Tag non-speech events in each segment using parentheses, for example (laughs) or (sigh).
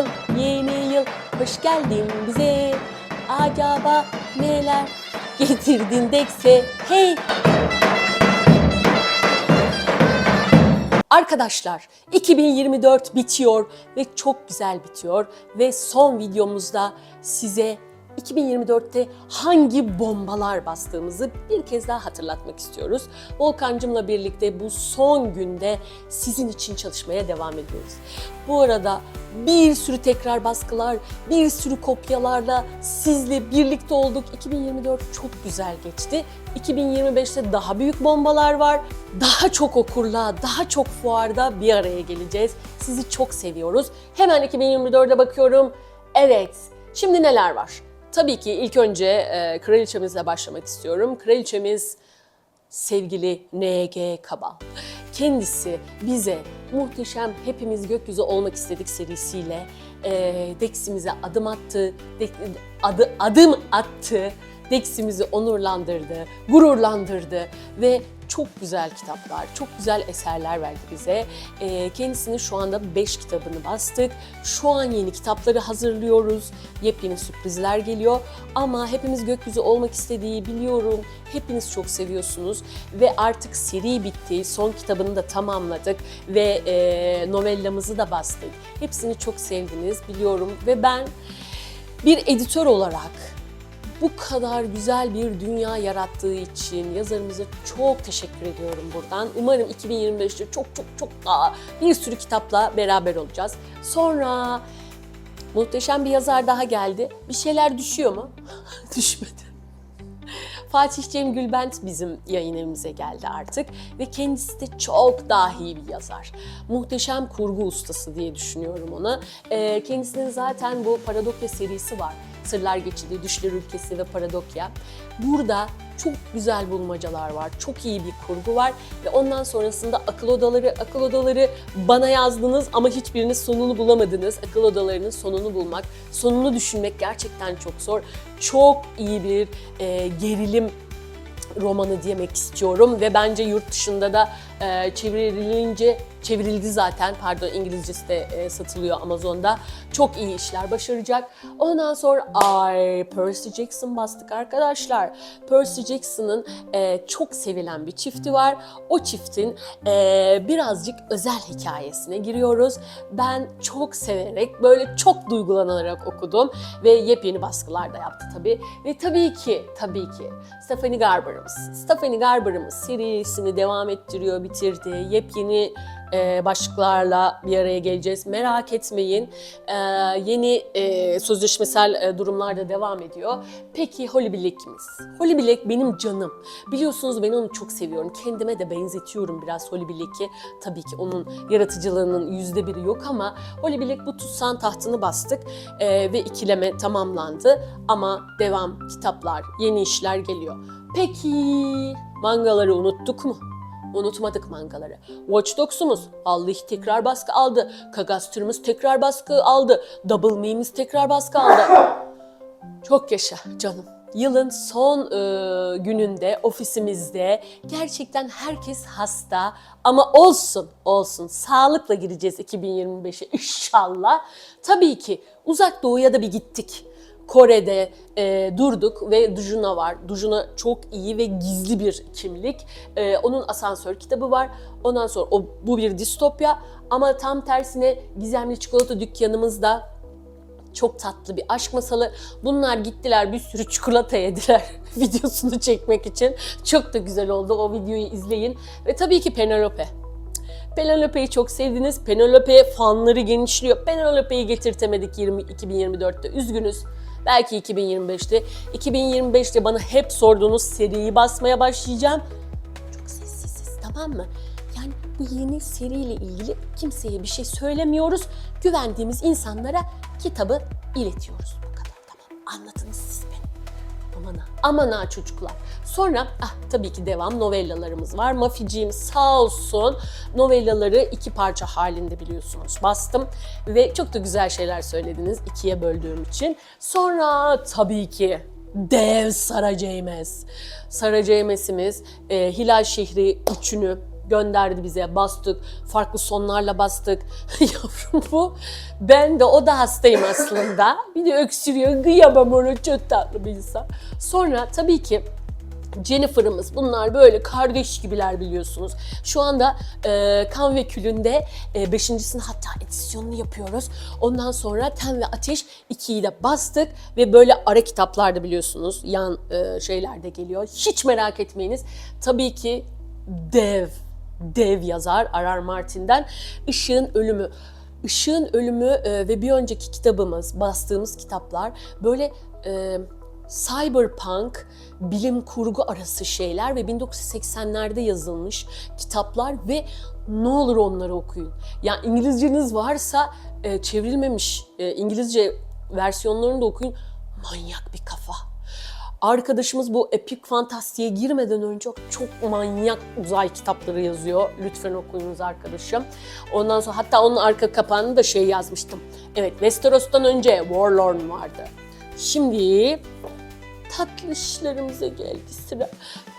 yıl, yeni yıl, hoş geldin bize. Acaba neler getirdin dekse, hey. Arkadaşlar 2024 bitiyor ve çok güzel bitiyor ve son videomuzda size 2024'te hangi bombalar bastığımızı bir kez daha hatırlatmak istiyoruz. Volkancımla birlikte bu son günde sizin için çalışmaya devam ediyoruz. Bu arada bir sürü tekrar baskılar, bir sürü kopyalarla sizle birlikte olduk. 2024 çok güzel geçti. 2025'te daha büyük bombalar var. Daha çok okurla, daha çok fuarda bir araya geleceğiz. Sizi çok seviyoruz. Hemen 2024'e bakıyorum. Evet, şimdi neler var? Tabii ki ilk önce e, kraliçemizle başlamak istiyorum. Kraliçemiz sevgili N.G. Kabal. Kendisi bize muhteşem Hepimiz Gökyüzü Olmak istedik serisiyle e, Dex'imize adım attı, Dek- adı, adım attı, Dex'imizi onurlandırdı, gururlandırdı ve çok güzel kitaplar, çok güzel eserler verdi bize. E, kendisinin şu anda 5 kitabını bastık. Şu an yeni kitapları hazırlıyoruz. Yepyeni sürprizler geliyor. Ama hepimiz gökyüzü olmak istediği biliyorum. Hepiniz çok seviyorsunuz ve artık seri bitti. Son kitabını da tamamladık ve e, novellamızı da bastık. Hepsini çok sevdiniz biliyorum ve ben bir editör olarak bu kadar güzel bir dünya yarattığı için yazarımıza çok teşekkür ediyorum buradan. Umarım 2025'te çok çok çok daha bir sürü kitapla beraber olacağız. Sonra muhteşem bir yazar daha geldi. Bir şeyler düşüyor mu? (laughs) Düşmedi. Fatih Cem Gülbent bizim yayın evimize geldi artık ve kendisi de çok dahi bir yazar. Muhteşem kurgu ustası diye düşünüyorum onu. Ee, kendisinin zaten bu Paradokya serisi var. Sırlar Geçidi, Düşler Ülkesi ve Paradokya. Burada çok güzel bulmacalar var, çok iyi bir kurgu var ve ondan sonrasında akıl odaları, akıl odaları bana yazdınız ama hiçbiriniz sonunu bulamadınız. Akıl odalarının sonunu bulmak, sonunu düşünmek gerçekten çok zor. Çok iyi bir e, gerilim romanı demek istiyorum ve bence yurt dışında da e, çevrilince çevrildi zaten pardon İngilizcesi de e, satılıyor Amazon'da. Çok iyi işler başaracak. Ondan sonra ay Percy Jackson bastık arkadaşlar. Percy Jackson'ın e, çok sevilen bir çifti var. O çiftin e, birazcık özel hikayesine giriyoruz. Ben çok severek böyle çok duygulanarak okudum ve yepyeni baskılar da yaptı tabii. Ve tabii ki tabii ki Stephanie Garber'ımız. Stephanie Garber'ımız serisini devam ettiriyor, bitirdi. Yepyeni e, başlıklarla bir araya geleceğiz. Merak etmeyin. E, yeni e, sözleşmesel e, durumlar da devam ediyor. Peki Holly Black'imiz. Holly Black benim canım. Biliyorsunuz ben onu çok seviyorum. Kendime de benzetiyorum biraz Holly Black'i. Tabii ki onun yaratıcılığının yüzde biri yok ama Holly Black bu tutsan tahtını bastık e, ve ikileme tamamlandı. Ama devam, kitaplar, yeni işler geliyor. Peki mangaları unuttuk mu? Unutmadık mangaları. Watch Dogs'umuz vallahi tekrar baskı aldı. Kagastır'ımız tekrar baskı aldı. Double Me'miz tekrar baskı aldı. Çok yaşa canım. Yılın son e, gününde ofisimizde gerçekten herkes hasta ama olsun olsun sağlıkla gireceğiz 2025'e inşallah. Tabii ki uzak doğuya da bir gittik. Kore'de e, durduk ve Dujuna var. Dujuna çok iyi ve gizli bir kimlik. E, onun asansör kitabı var. Ondan sonra o bu bir distopya ama tam tersine gizemli çikolata dükkanımızda çok tatlı bir aşk masalı. Bunlar gittiler bir sürü çikolata yediler (laughs) videosunu çekmek için. Çok da güzel oldu. O videoyu izleyin. Ve tabii ki Penelope. Penelope'yi çok sevdiniz. Penelope fanları genişliyor. Penelope'yi getirtemedik 20, 2024'te. Üzgünüz. Belki 2025'te. 2025'te bana hep sorduğunuz seriyi basmaya başlayacağım. Çok sessiziz tamam mı? Yani bu yeni seriyle ilgili kimseye bir şey söylemiyoruz. Güvendiğimiz insanlara kitabı iletiyoruz. Bu kadar tamam. Anladınız siz beni. Aman ha, aman ha çocuklar. Sonra ah tabii ki devam novellalarımız var. Maficiğim sağ olsun novellaları iki parça halinde biliyorsunuz bastım. Ve çok da güzel şeyler söylediniz ikiye böldüğüm için. Sonra tabii ki dev Sara James. Sara James'imiz e, Hilal Şehri üçünü gönderdi bize. Bastık. Farklı sonlarla bastık. (laughs) Yavrum bu. Ben de o da hastayım aslında. Bir de öksürüyor. Kıyamam ona çok tatlı bir insan. Sonra tabii ki Jennifer'ımız bunlar böyle kardeş gibiler biliyorsunuz. Şu anda e, Kan ve Kül'ünde 5.sinin hatta edisyonunu yapıyoruz. Ondan sonra Ten ve Ateş 2'yi de bastık ve böyle ara kitaplar da biliyorsunuz yan e, şeyler geliyor. Hiç merak etmeyiniz. Tabii ki dev, dev yazar Arar Martin'den Işığın Ölümü. Işığın Ölümü e, ve bir önceki kitabımız, bastığımız kitaplar böyle e, cyberpunk, bilim kurgu arası şeyler ve 1980'lerde yazılmış kitaplar ve ne olur onları okuyun. Yani İngilizceniz varsa e, çevrilmemiş e, İngilizce versiyonlarını da okuyun. Manyak bir kafa. Arkadaşımız bu epik fantastiğe girmeden önce çok manyak uzay kitapları yazıyor. Lütfen okuyunuz arkadaşım. Ondan sonra hatta onun arka kapağını da şey yazmıştım. Evet Westeros'tan önce Warlord vardı. Şimdi tatlı işlerimize geldi sıra.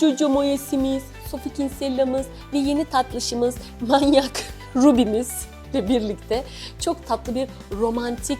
Jojo Moyes'imiz, Sophie Kinsellam'ız ve yeni tatlışımız Manyak (laughs) Ruby'miz ile birlikte çok tatlı bir romantik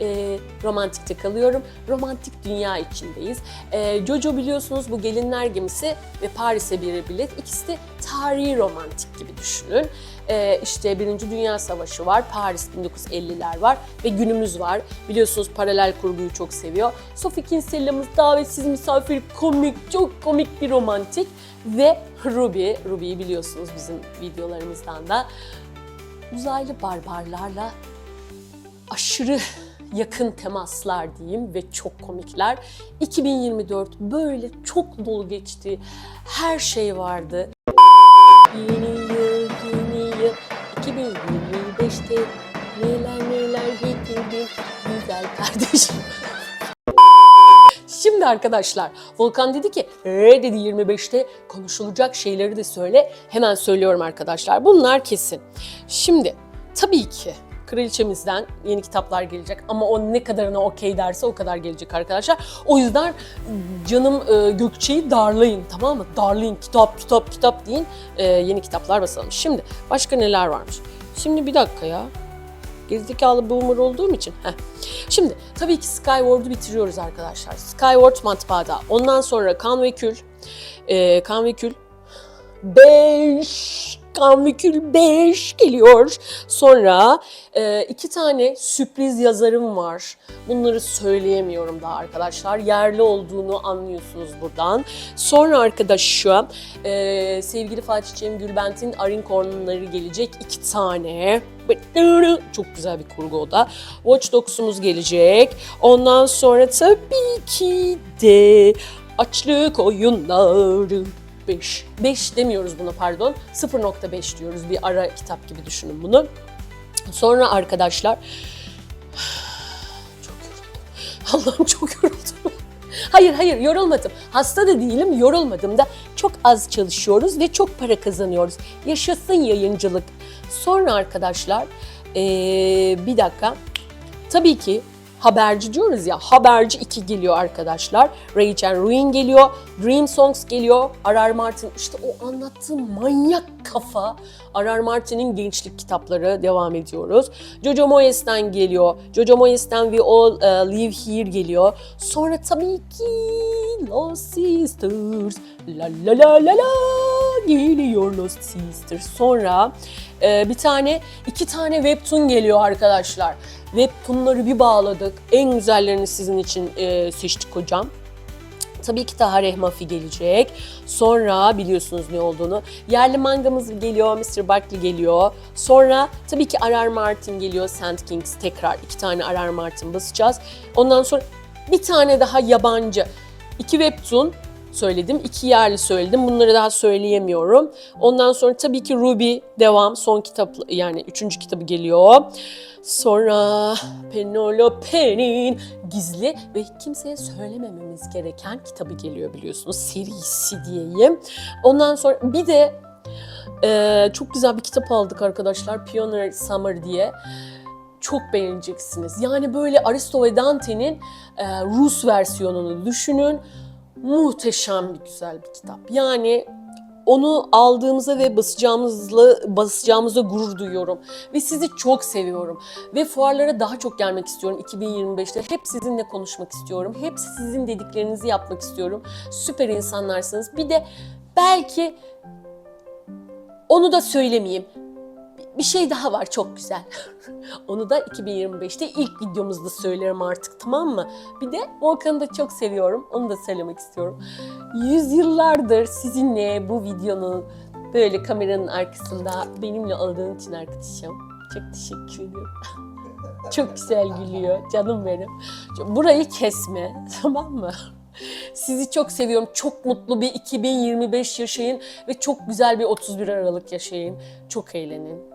e, romantikte kalıyorum. Romantik dünya içindeyiz. E, Jojo biliyorsunuz bu gelinler gemisi ve Paris'e bir bilet. İkisi de tarihi romantik gibi düşünün. E, işte Birinci Dünya Savaşı var, Paris 1950'ler var ve günümüz var. Biliyorsunuz paralel kurguyu çok seviyor. Sophie Kinsellam'ız davetsiz misafir komik, çok komik bir romantik. Ve Ruby, Ruby'yi biliyorsunuz bizim videolarımızdan da uzaylı barbarlarla aşırı yakın temaslar diyeyim ve çok komikler. 2024 böyle çok dolu geçti. Her şey vardı. Yeni yıl, yeni yıl 2025'te neler neler getirdin güzel kardeşim. Şimdi arkadaşlar Volkan dedi ki ee dedi 25'te konuşulacak şeyleri de söyle. Hemen söylüyorum arkadaşlar. Bunlar kesin. Şimdi tabii ki kraliçemizden yeni kitaplar gelecek ama o ne kadarına okey derse o kadar gelecek arkadaşlar. O yüzden canım e, Gökçe'yi darlayın tamam mı? Darlayın kitap kitap kitap deyin e, yeni kitaplar basalım. Şimdi başka neler varmış? Şimdi bir dakika ya. Gerizekalı boomer olduğum için. Heh. Şimdi tabii ki Skyward'u bitiriyoruz arkadaşlar. Skyward matbaada. Ondan sonra Kan ve Kül. E, kan ve Kül 5 Kan ve Kül 5 geliyor. Sonra e, iki tane sürpriz yazarım var. Bunları söyleyemiyorum daha arkadaşlar. Yerli olduğunu anlıyorsunuz buradan. Sonra arkadaşım e, sevgili Fatih Cem Gülbent'in Arincorn'ları gelecek iki tane. Çok güzel bir kurgu o da. Watch Dogs'umuz gelecek. Ondan sonra tabii ki de açlık oyunları 5. 5 demiyoruz buna pardon. 0.5 diyoruz. Bir ara kitap gibi düşünün bunu. Sonra arkadaşlar (sighs) çok yoruldum. Allah'ım çok yoruldum. (laughs) Hayır hayır yorulmadım. Hasta da değilim yorulmadım da çok az çalışıyoruz ve çok para kazanıyoruz. Yaşasın yayıncılık. Sonra arkadaşlar ee, bir dakika. Tabii ki haberci diyoruz ya. Haberci 2 geliyor arkadaşlar. Rage and Ruin geliyor. Dream Songs geliyor. R.R. Martin işte o anlattığım manyak kafa. R.R. Martin'in gençlik kitapları devam ediyoruz. Jojo Moyes'ten geliyor. Jojo Moyes'ten We All uh, Live Here geliyor. Sonra tabii ki Lost Sisters. La la la la la geliyor Lost Sisters. Sonra e, bir tane, iki tane webtoon geliyor arkadaşlar. Webtoonları bir bağladık. En güzellerini sizin için e, seçtik hocam. Tabii ki Taha Rehmafi gelecek. Sonra biliyorsunuz ne olduğunu. Yerli mangamız geliyor, Mr. Buckley geliyor. Sonra tabii ki R.R. Martin geliyor, Sand Kings tekrar iki tane R.R. Martin basacağız. Ondan sonra bir tane daha yabancı. İki webtoon söyledim. iki yerli söyledim. Bunları daha söyleyemiyorum. Ondan sonra tabii ki Ruby devam. Son kitap yani üçüncü kitabı geliyor. Sonra Penelope'nin gizli ve kimseye söylemememiz gereken kitabı geliyor biliyorsunuz. Serisi diyeyim. Ondan sonra bir de e, çok güzel bir kitap aldık arkadaşlar. Pioneer Summer diye çok beğeneceksiniz. Yani böyle Aristo ve Dante'nin e, Rus versiyonunu düşünün. Muhteşem bir güzel bir kitap. Yani onu aldığımıza ve basacağımızla basacağımıza gurur duyuyorum ve sizi çok seviyorum ve fuarlara daha çok gelmek istiyorum 2025'te. Hep sizinle konuşmak istiyorum. Hep sizin dediklerinizi yapmak istiyorum. Süper insanlarsınız. Bir de belki onu da söylemeyeyim. Bir şey daha var çok güzel. (laughs) Onu da 2025'te ilk videomuzda söylerim artık tamam mı? Bir de Volkan'ı da çok seviyorum. Onu da söylemek istiyorum. Yüzyıllardır sizinle bu videonun böyle kameranın arkasında benimle olduğun için arkadaşım. Çok teşekkür ediyorum. (laughs) çok güzel gülüyor canım benim. Burayı kesme (laughs) tamam mı? Sizi çok seviyorum. Çok mutlu bir 2025 yaşayın ve çok güzel bir 31 Aralık yaşayın. Çok eğlenin.